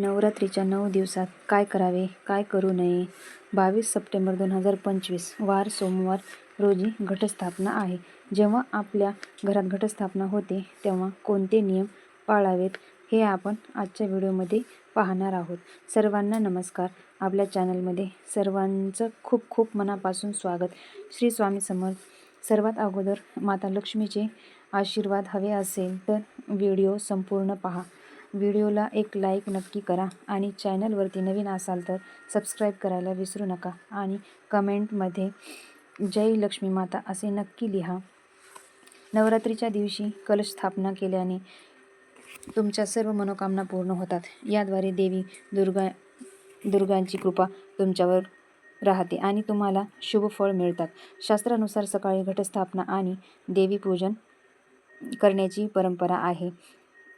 नवरात्रीच्या नऊ दिवसात काय करावे काय करू नये? बावीस सप्टेंबर दोन हजार पंचवीस वार सोमवार रोजी घटस्थापना आहे. जेव्हा आपल्या घरात घटस्थापना होते तेव्हा कोणते नियम पाळावेत हे आपण आजच्या व्हिडिओमध्ये पाहणार आहोत. सर्वांना नमस्कार. आपल्या चॅनलमध्ये सर्वांचं खूप खूप मनापासून स्वागत. श्री स्वामी समर्थ. सर्वात अगोदर माता लक्ष्मीचे आशीर्वाद हवे असेल तर व्हिडिओ संपूर्ण पहा. व्हिडिओला एक लाईक नक्की करा आणि चॅनलवरती नवीन असाल तर सबस्क्राईब करायला विसरू नका. आणि कमेंटमध्ये जय लक्ष्मी माता असे नक्की लिहा. नवरात्रीच्या दिवशी कलश स्थापना केल्याने तुमच्या सर्व मनोकामना पूर्ण होतात. याद्वारे देवी दुर्गा दुर्गांची कृपा तुमच्यावर राहते आणि तुम्हाला शुभ फळ मिळतात. शास्त्रानुसार सकाळी घटस्थापना आणि देवीपूजन करण्याची परंपरा आहे.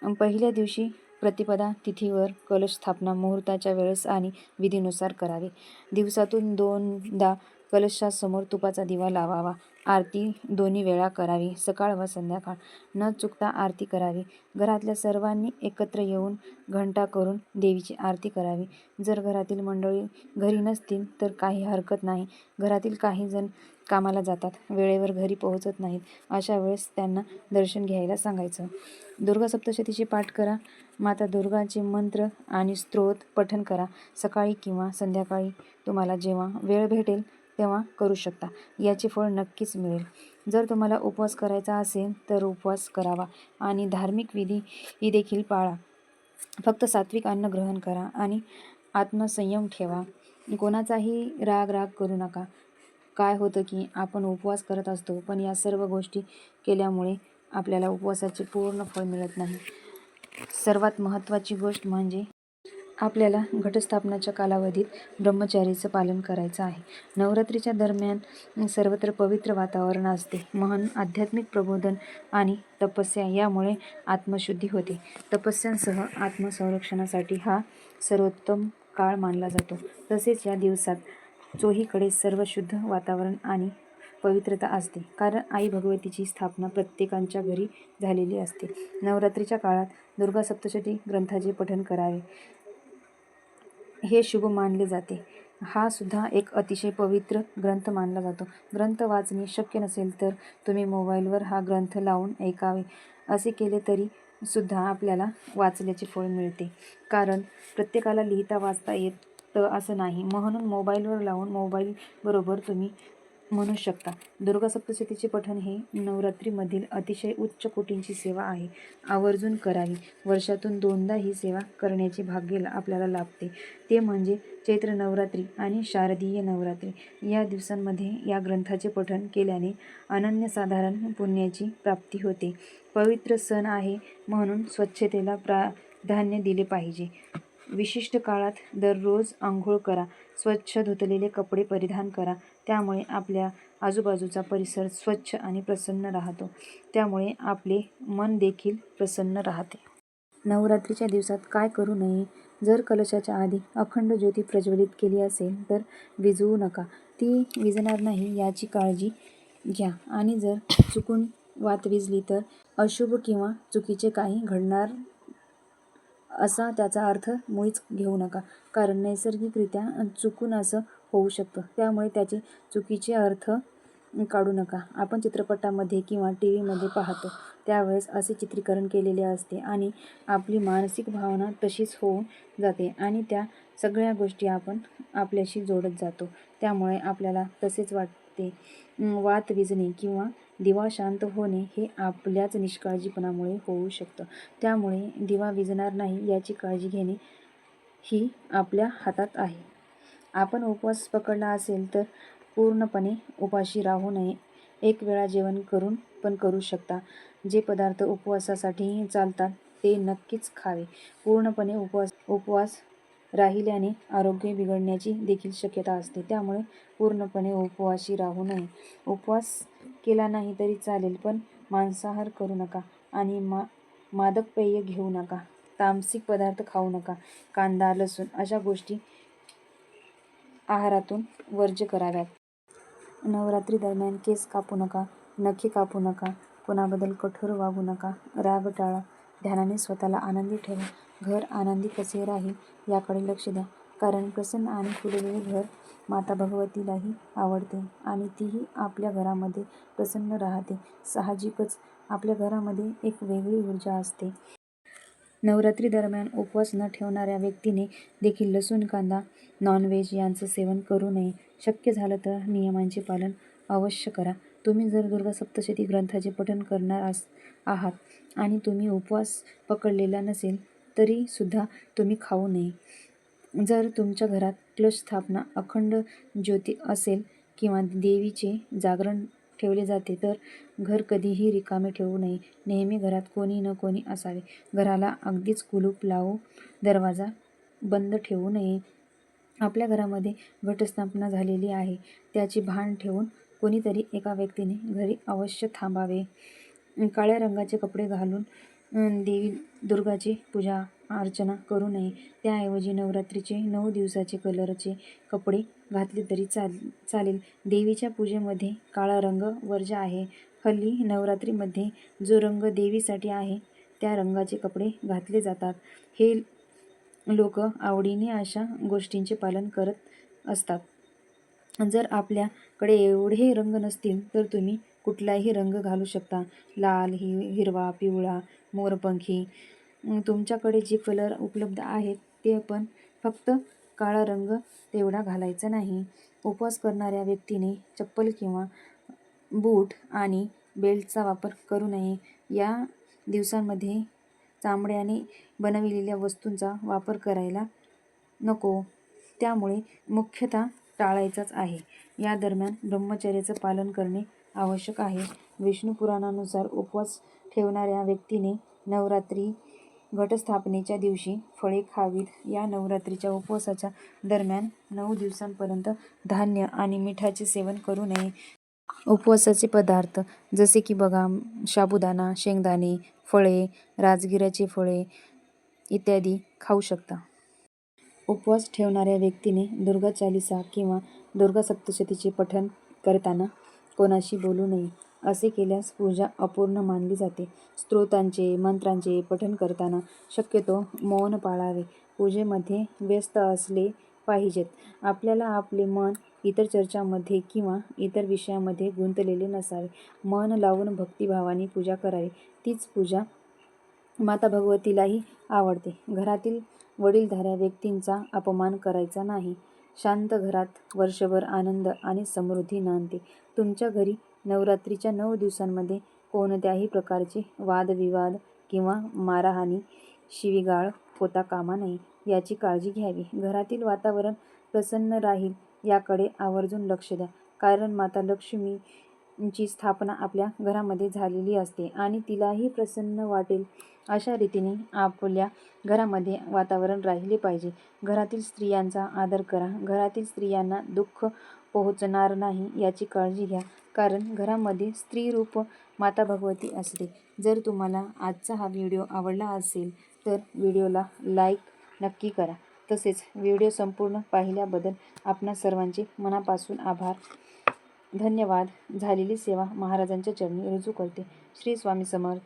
पहिल्या दिवशी प्रतिपदा तिथीवर कलश स्थापना मुहूर्ताच्या वेळेस आणि विधीनुसार करावे. दिवसातून दोनदा कलशासमोर तुपाचा दिवा लावावा. आरती दोन्ही वेळा करावी. सकाळ व संध्याकाळ. न चुकता आरती करावी. घरातल्या सर्वांनी एकत्र येऊन घंटा करून देवीची आरती करावी. जर घरातील मंडळी घरी नसतील तर काही हरकत नाही. घरातील काही जण कामाला जातात. वेळेवर घरी पोहोचत नाहीत. अशा वेळेस त्यांना दर्शन घ्यायला सांगायचं. दुर्गा सप्तशतीचे पाठ करा. माता दुर्गाचे मंत्र आणि स्त्रोत पठण करा. सकाळी किंवा संध्याकाळी तुम्हाला जेव्हा वेळ भेटेल तेव्हा करू शकता. याचे फळ नक्कीच मिळेल. जर तुम्हाला उपवास करायचा असेल तर उपवास करावा आणि धार्मिक विधी ही देखील पाळा. फक्त सात्विक अन्न ग्रहण करा आणि आत्मसंयम ठेवा. कोणाचाही राग राग करू नका. काय होतं की आपण उपवास करत असतो पण या सर्व गोष्टी केल्यामुळे आपल्याला उपवासाचे पूर्ण फळ मिळत नाही. सर्वात महत्त्वाची गोष्ट म्हणजे आपल्याला घटस्थापनाच्या कालावधीत ब्रह्मचारीचं पालन करायचं आहे. नवरात्रीच्या दरम्यान सर्वत्र पवित्र वातावरण असते. महान आध्यात्मिक प्रबोधन आणि तपस्या यामुळे आत्मशुद्धी होते. तपस्यांसह आत्मसंरक्षणासाठी हा सर्वोत्तम काळ मानला जातो. तसेच या दिवसात चोहीकडे सर्व शुद्ध वातावरण आणि पवित्रता असते. कारण आई भगवतीची स्थापना प्रत्येकांच्या घरी झालेली असते. नवरात्रीच्या काळात दुर्गा सप्तशती ग्रंथाचे पठण करावे हे शुभ मानले जाते. हा सुद्धा एक अतिशय पवित्र ग्रंथ मानला जातो. ग्रंथ वाचणे शक्य नसेल तर तुम्ही मोबाईलवर हा ग्रंथ लावून ऐकावे. असे केले तरी सुद्धा आपल्याला वाचल्याचे फळ मिळते. कारण प्रत्येकाला लिहिता वाचता येत असं नाही. म्हणून मोबाईलवर लावून मोबाईलबरोबर तुम्ही म्हणू शकता. दुर्गा सप्तशतीचे पठण हे नवरात्रीमधील अतिशय उच्च कोटींची सेवा आहे. आवर्जून करावी. वर्षातून दोनदा ही सेवा करण्याचे भाग्य आपल्याला लाभते. ते म्हणजे चैत्र नवरात्री आणि शारदीय नवरात्री. या दिवसांमध्ये या ग्रंथाचे पठण केल्याने अनन्यसाधारण पुण्याची प्राप्ती होते. पवित्र सण आहे म्हणून स्वच्छतेला प्राधान्य दिले पाहिजे. विशिष्ट काळात दररोज आंघोळ करा स्वच्छ धुतलेले कपडे परिधान करा. त्यामुळे आपल्या आजूबाजूचा परिसर स्वच्छ आणि प्रसन्न राहतो. त्यामुळे आपले मन देखील प्रसन्न राहते. नवरात्रीच्या दिवसात काय करू नये? जर कलशाच्या आधी अखंड ज्योती प्रज्वलित केली असेल तर विजवू नका. ती विजणार नाही याची काळजी घ्या. आणि जर चुकून वात विजली तर अशुभ किंवा चुकीचे काही घडणार असा त्याचा अर्थ मुळीच घेऊ नका. कारण नैसर्गिकरित्या चुकून असं होऊ शकतं. त्यामुळे त्याचे चुकीचे अर्थ काढू नका. आपण चित्रपटामध्ये किंवा टी व्हीमध्ये पाहतो. त्यावेळेस असे चित्रीकरण केलेले असते आणि आपली मानसिक भावना तशीच होऊन जाते आणि त्या सगळ्या गोष्टी आपण आपल्याशी जोडत जातो. त्यामुळे आपल्याला तसेच वाटते. वात विजणे किंवा दिवा शांत होणे हे आपल्याच निष्काळजीपणामुळे होऊ शकतं. त्यामुळे दिवा विजणार नाही याची काळजी घेणे ही आपल्या हातात आहे. आपण उपवास पकडला असेल तर पूर्णपणे उपाशी राहू नये. एक वेळा जेवण करून पण करू शकता. जे पदार्थ उपवासासाठी चालतात ते नक्कीच खावे. पूर्णपणे उपवास उपवास राहिल्याने आरोग्य बिघडण्याची देखील शक्यता असते. त्यामुळे पूर्णपणे उपवाशी राहू नये. उपवास केला नाही तरी चालेल पण मांसाहार करू नका आणि मा मादक पेय घेऊ नका. तामसिक पदार्थ खाऊ नका. कांदा लसूण अशा गोष्टी आहारातून वर्ज्य कराव्यात. नवरात्री दरम्यान केस कापू नका नखे कापू नका कोणाबद्दल कठोर वागू नका राग टाळा ध्यानाने स्वतःला आनंदी ठेवा. घर आनंदी कसे राहील याकडे लक्ष द्या. कारण प्रसन्न आणि फुललेले घर माता भगवतीलाही आवडते आणि तीही आपल्या घरामध्ये प्रसन्न राहते. साहजिकच आपल्या घरामध्ये एक वेगळी ऊर्जा असते. नवरात्री दरम्यान उपवास न ठेवणाऱ्या व्यक्तीने देखील लसूण कांदा नॉनव्हेज यांचं सेवन करू नये. शक्य झालं तर नियमांचे पालन अवश्य करा. तुम्ही जर दुर्गा सप्तशती ग्रंथाचे पठण करणार आस आहात आणि तुम्ही उपवास पकडलेला नसेल तरीसुद्धा तुम्ही खाऊ नये. जर तुमच्या घरात क्लश स्थापना अखंड ज्योती असेल किंवा देवीचे जागरण ठेवले जाते तर घर कधीही रिकामे ठेवू नये. नेहमी घरात कोणी न कोणी असावे. घराला अगदीच कुलूप लावू दरवाजा बंद ठेवू नये. आपल्या घरामध्ये घटस्थापना झालेली आहे. त्याची भान ठेवून कोणीतरी एका व्यक्तीने घरी अवश्य थांबावे. काळ्या रंगाचे कपडे घालून देवी दुर्गाची पूजा अर्चना करू नये. त्याऐवजी नवरात्रीचे नऊ दिवसाचे कलरचे कपडे घातले तरी चाल चालेल. देवीच्या पूजेमध्ये काळा रंग वर्ज्य आहे. हल्ली नवरात्रीमध्ये जो रंग देवीसाठी आहे त्या रंगाचे कपडे घातले जातात. हे लोक आवडीने अशा गोष्टींचे पालन करत असतात. जर आपल्याकडे एवढे रंग नसतील तर तुम्ही कुठलाही रंग घालू शकता. लाल हि हिरवा पिवळा मोरपंखी. तुमच्याकडे जे कलर उपलब्ध आहेत ते पण फक्त काळा रंग तेवढा घालायचा नाही. उपवास करणाऱ्या व्यक्तीने चप्पल किंवा बूट आणि बेल्टचा वापर करू नये. या दिवसांमध्ये चामड्याने बनविलेल्या वस्तूंचा वापर करायला नको. त्यामुळे मुख्यतः टाळायचाच आहे. या दरम्यान ब्रह्मचर्याचं पालन करणे आवश्यक आहे. विष्णू पुराणानुसार उपवास ठेवणाऱ्या व्यक्तीने नवरात्री घटस्थापनेच्या दिवशी फळे खावीत. या नवरात्रीच्या उपवासाच्या दरम्यान नऊ दिवसांपर्यंत धान्य आणि मिठाचे सेवन करू नये. उपवासाचे पदार्थ जसे की बघा साबुदाणा शेंगदाणे फळे राजगिराचे फळे इत्यादी खाऊ शकता. उपवास ठेवणाऱ्या व्यक्तीने दुर्गा चालिसा किंवा दुर्गा सप्तशतीचे पठण करताना कोणाशी बोलू नये असे केल्यास पूजा अपूर्ण मानली जाते. स्तोत्रांचे मंत्रांचे पठण करताना शक्यतो मौन पाळावे. पूजेमध्ये व्यस्त असले पाहिजेत. आपल्याला आपले मन इतर चर्चामध्ये किंवा इतर विषयामध्ये गुंतलेले नसावे. मन लावून भक्तिभावाने पूजा करावी. तीच पूजा माता भगवतीलाही आवडते. घरातील वडीलधाऱ्या व्यक्तींचा अपमान करायचा नाही. शांत घरात वर्षभर आनंद आणि समृद्धी नांदते. तुमच्या घरी नवरात्रीच्या नऊ दिवसांमध्ये कोणत्याही प्रकारचे वादविवाद किंवा मारहाणी शिवीगाळ होता कामा नये याची काळजी घ्यावी. घरातील वातावरण प्रसन्न राहील याकडे आवर्जून लक्ष द्या. कारण माता लक्ष्मी ची स्थापना आपल्या घरामध्ये झालेली असते आणि तिलाही प्रसन्न वाटेल अशा रीतीने आपल्या घरामध्ये वातावरण राहिले पाहिजे. घरातील स्त्रियांचा आदर करा. घरातील स्त्रियांना दुःख पोहोचणार नाही याची काळजी घ्या. कारण घरामध्ये स्त्रीरूप माता भगवती असते. जर तुम्हाला आजचा हा व्हिडिओ आवडला असेल तर व्हिडिओला लाईक नक्की करा. तसेच व्हिडिओ संपूर्ण पाहिल्याबद्दल आपणा सर्वांचे मनापासून आभार. धन्यवाद. झालेली सेवा महाराजांच्या चरणी रुजू करते. श्री स्वामी समर्थ.